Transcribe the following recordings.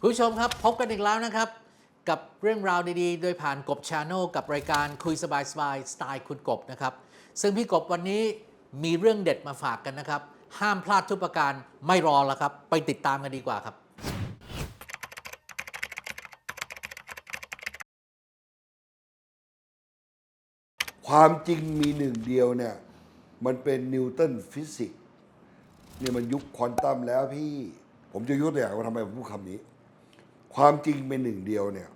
คุณผู้ชมครับ พบกันอีกแล้วนะครับ กับเรื่องราวดีๆ โดยผ่านกบชาแนลกับรายการคุยสบายสบายๆสไตล์คุณกบนะครับ ซึ่งพี่กบวันนี้มีเรื่องเด็ดมาฝากกันนะครับ ห้ามพลาดทุกประการไม่รอแล้วครับ ไปติดตามกันดีกว่าครับ ความจริงมีหนึ่งเดียวเนี่ย มันเป็นนิวตันฟิสิกส์เนี่ยมันยุคควอนตัมแล้วพี่ ผมจะยกตัวอย่างว่าทำไมผมพูดคำนี้ ความจริงเป็นหนึ่งเดียวเนี่ย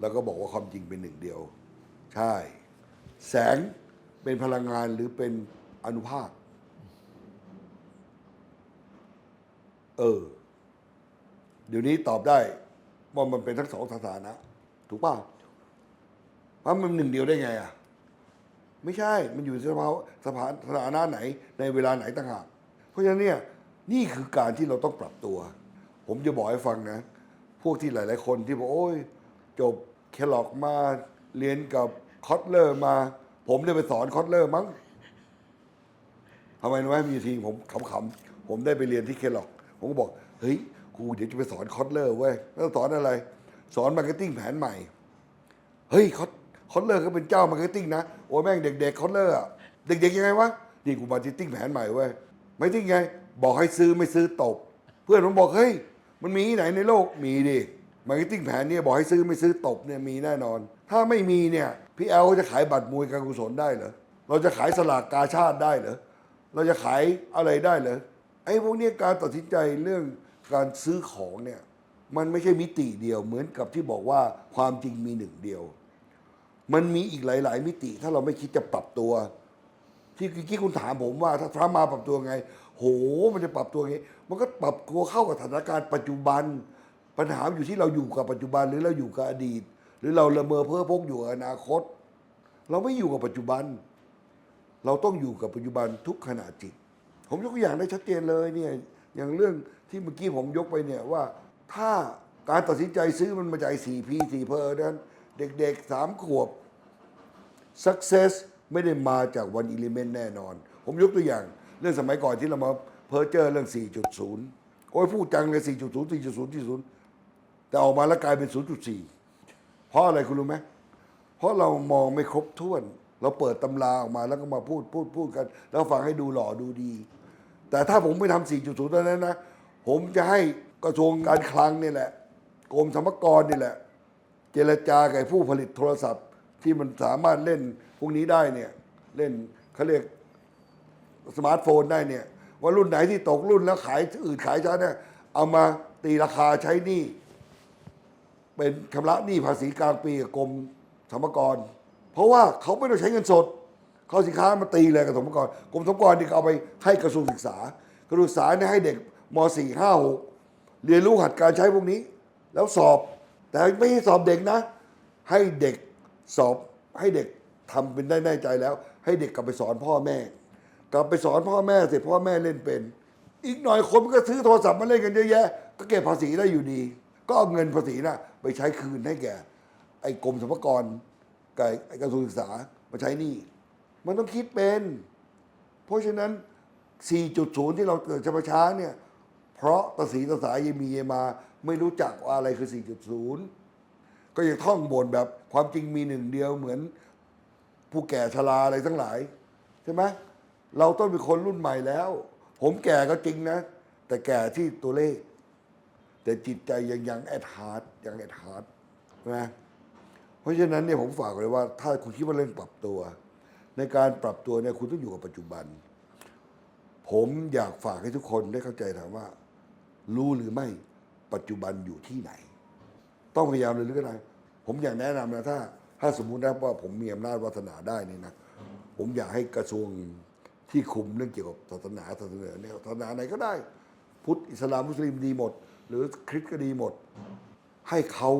เราก็บอกว่าความจริงเป็นหนึ่งเดียว ใช่ แสงเป็นพลังงานหรือเป็นอนุภาค เออ เดี๋ยวนี้ตอบได้ว่ามันเป็นทั้งสองสถานะ ถูกป่ะเพราะมันหนึ่งเดียวได้ไงอะ ไม่ใช่ มันอยู่ในสภาวะสภาสถานะไหน ในเวลาไหนต่างหาก เพราะฉะนั้นเนี่ยนี่คือการที่เราต้องปรับตัว ผมจะบอกให้ฟังนะ วกที่หลาย ๆ คนที่บอกโอ้ยจบเคลล็อกมาเรียนกับคอตเลอร์มา ผมได้ไปสอนคอตเลอร์มั้งทำไมรู้ไหมมีทีผมขำๆผมได้ไปเรียนที่เคลล็อกผมก็บอก เฮ้ยครูเดี๋ยวจะไปสอนคอตเลอร์เว้ยแล้วสอนอะไร สอนมาร์เก็ตติ้งแผนใหม่ เฮ้ยคอตคอตเลอร์ก็เป็นเจ้ามาร์เก็ตติ้งนะโอ้แม่งเด็กๆคอตเลอร์เด็กๆยังไงวะนี่กูมาร์เก็ตติ้งแผนใหม่เว้ยไม่ติ้งไง บอกให้ซื้อไม่ซื้อตบ เพื่อนผมบอกเฮ้ย มันมีที่ไหนในโลกมีดิมาร์เก็ตติ้งแผนเนี่ยบอกให้ซื้อไม่ซื้อตบเนี่ยมีแน่นอน ถ้าไม่มีเนี่ยพี่แอลจะขายบัตรมวยการกุศลได้เหรอเราจะขายสลากกาชาติได้เหรอเราจะขายอะไรได้เหรอไอ้พวกนี้การตัดสินใจเรื่องการซื้อของเนี่ยมันไม่ใช่มิติเดียวเหมือนกับที่บอกว่าความจริงมีหนึ่งเดียว มันมีอีกหลาย ๆ มิติถ้าเราไม่คิดจะปรับตัว ที่เมื่อกี้คุณถามผมว่าถ้าทรัมป์มาปรับตัวไง โหมันจะปรับตัวไงมันก็ปรับตัวเข้ากับสถานการณ์ปัจจุบัน ปัญหาอยู่ที่เราอยู่กับปัจจุบันหรือเราอยู่กับอดีต หรือเราละเมอเพ้อพกอยู่อนาคต เราไม่อยู่กับปัจจุบัน เราต้องอยู่กับปัจจุบันทุกขณะจิต ผมยกตัวอย่างได้ชัดเจนเลยเนี่ยอย่างเรื่องที่เมื่อกี้ผมยกไปเนี่ยว่าถ้าการตัดสินใจซื้อมันมาจากสี่พีสี่เพอนั้น เด็กๆสามขวบ success ไม่ได้มาจากวันอิเลเมนต์แน่นอน ผมยกตัวอย่าง เรื่องสมัยก่อนที่เรามาเพอเจอเรื่อง 4.0 โอ้ยพูดจังเลย 4.0 4.0 4.0 แต่ออกมาแล้วกลายเป็น 0.4 เพราะอะไรคุณรู้ไหมเพราะเรามองไม่ครบถ้วน เราเปิดตำราออกมาแล้วก็มาพูดพูดพูดกัน แล้วฟังให้ดูหล่อดูดี แต่ถ้าผมไปทำ 4.0ตอนนั้นนะ ผมจะให้กระทรวงการคลังนี่แหละกรมสรรพากรนี่แหละ เจรจากับผู้ผลิตโทรศัพท์ ที่มันสามารถเล่นพวกนี้ได้เนี่ย เล่นเขาเรียกสมาร์ทโฟนได้เนี่ย ว่ารุ่นไหนที่ตกรุ่นแล้วขายอื่นขายช้าเนี่ยเอามาตีราคาใช้หนี้เป็นชำระหนี้ภาษีกลางปีกับกรมสรรพากร เพราะว่าเขาไม่ต้องใช้เงินสด เขาสินค้ามาตีเลยกับสรรพากรกรมสรรพากรนี่เอาไปให้กระทรวงศึกษา กระทรวงศึกษาเนี่ยให้เด็กม .4 5 6 เรียนรู้หัดการใช้พวกนี้ แล้วสอบ แต่ไม่ใช่สอบเด็กนะ ให้เด็ก สอบให้เด็กทำเป็นได้แน่ใจแล้ว ให้เด็กกลับไปสอนพ่อแม่ กลับไปสอนพ่อแม่เสร็จพ่อแม่เล่นเป็น อีกหน่อยคนมันก็ซื้อโทรศัพท์มาเล่นกันเยอะแยะ ก็เก็บภาษีได้อยู่ดี ก็เอาเงินภาษีน่ะไปใช้คืนให้แก่ ไอ้กรมสรรพากรกับไอ้กระทรวงศึกษามาใช้นี่ มันต้องคิดเป็น เพราะฉะนั้น 4.0 ที่เราเกิดจะมาช้าเนี่ยเพราะตาสีตาสายยังมีมา ไม่รู้จักว่าอะไรคือ 4.0 ก็ยังท่องบนแบบความจริงมีหนึ่งเดียวเหมือนผู้แก่ชราอะไรทั้งหลาย ใช่ไหมเราต้องเป็นคนรุ่นใหม่แล้ว ผมแก่ก็จริงนะ แต่แก่ที่ตัวเลข แต่จิตใจยังยังแอดฮาร์ดยังแอดฮาร์ดนะเพราะฉะนั้นเนี่ยผมฝากเลยว่า ถ้าคุณคิดว่าเรื่องปรับตัว ในการปรับตัวเนี่ยคุณต้องอยู่กับปัจจุบัน ผมอยากฝากให้ทุกคนได้เข้าใจถามว่า รู้หรือไม่ปัจจุบันอยู่ที่ไหน ต้องพยายามเลยหรือไงผมอยากแนะนำนะถ้า ถ้าสมมุตินะว่าผมมีอำนาจวาสนาได้นี่นะผมอยากให้กระทรวงที่คุมเรื่องเกี่ยวกับศาสนาศาสนาเนี่ยศาสนาไหนก็ได้ พุทธอิสลามมุสลิมดีหมด หรือคริสต์ก็ดีหมด ให้เขา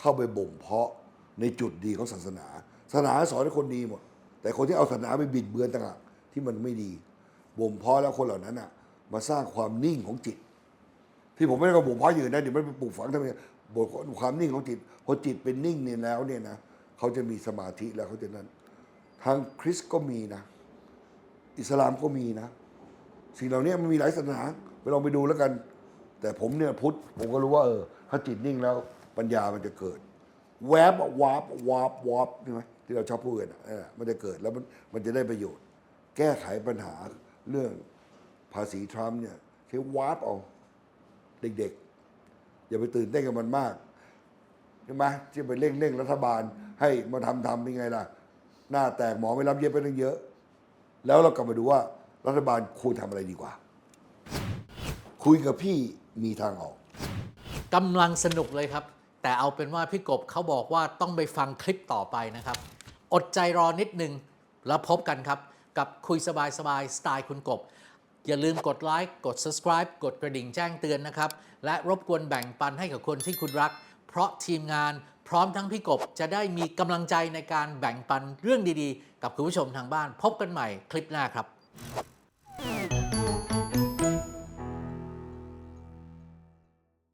เข้าไปบ่มเพาะในจุดดีของศาสนา ศาสนาสอนให้คนดีหมด แต่คนที่เอาศาสนาไปบิดเบือนต่างหากที่มันไม่ดีบ่มเพาะแล้วคนเหล่านั้นอะมาสร้างความนิ่งของจิต ที่ผมไม่ได้กระบุกเพาะอยู่นะเดี๋ยวมันไปปลูกฝังทำไม บทความนิ่งของจิตพอจิตเป็นนิ่งเนี่ยแล้วเนี่ยนะเขาจะมีสมาธิแล้วเขาจะนั้น ทางคริสก็มีนะ อิสลามก็มีนะ สิ่งเหล่านี้มันมีหลายศาสนาไปลองไปดูแล้วกัน แต่ผมเนี่ยพุทธผมก็รู้ว่าเออถ้าจิตนิ่งแล้วปัญญามันจะเกิด แวบวาบวาบวาบใช่ไหมที่เราชอบพูดกันอะมันจะเกิดแล้วมันมันจะได้ประโยชน์ แก้ไขปัญหาเรื่องภาษีทรัมป์เนี่ยใช้วาบเอาเด็กๆ อย่าไปตื่นเต้นกับมันมากใช่ไหมที่ไปเร่งเร่งรัฐบาล ให้มาทำทำเป็นไงล่ะ หน้าแตกหมอไม่รับเย็บไปตั้งเยอะ แล้วเรากลับมาดูว่ารัฐบาลควรทำอะไรดีกว่า คุยกับพี่มีทางออกกำลังสนุกเลยครับ แต่เอาเป็นว่าพี่กบเขาบอกว่าต้องไปฟังคลิปต่อไปนะครับ อดใจรอนิดนึงแล้วพบกันครับ กับคุยสบายสสไตล์คุณกบ อย่าลืมกดไลค์กด subscribe กดกระดิ่งแจ้งเตือนนะครับ และรบกวนแบ่งปันให้กับคนที่คุณรัก เพราะทีมงานพร้อมทั้งพี่กบจะได้มีกำลังใจในการแบ่งปันเรื่องดีๆ กับคุณผู้ชมทางบ้าน พบกันใหม่คลิปหน้าครับ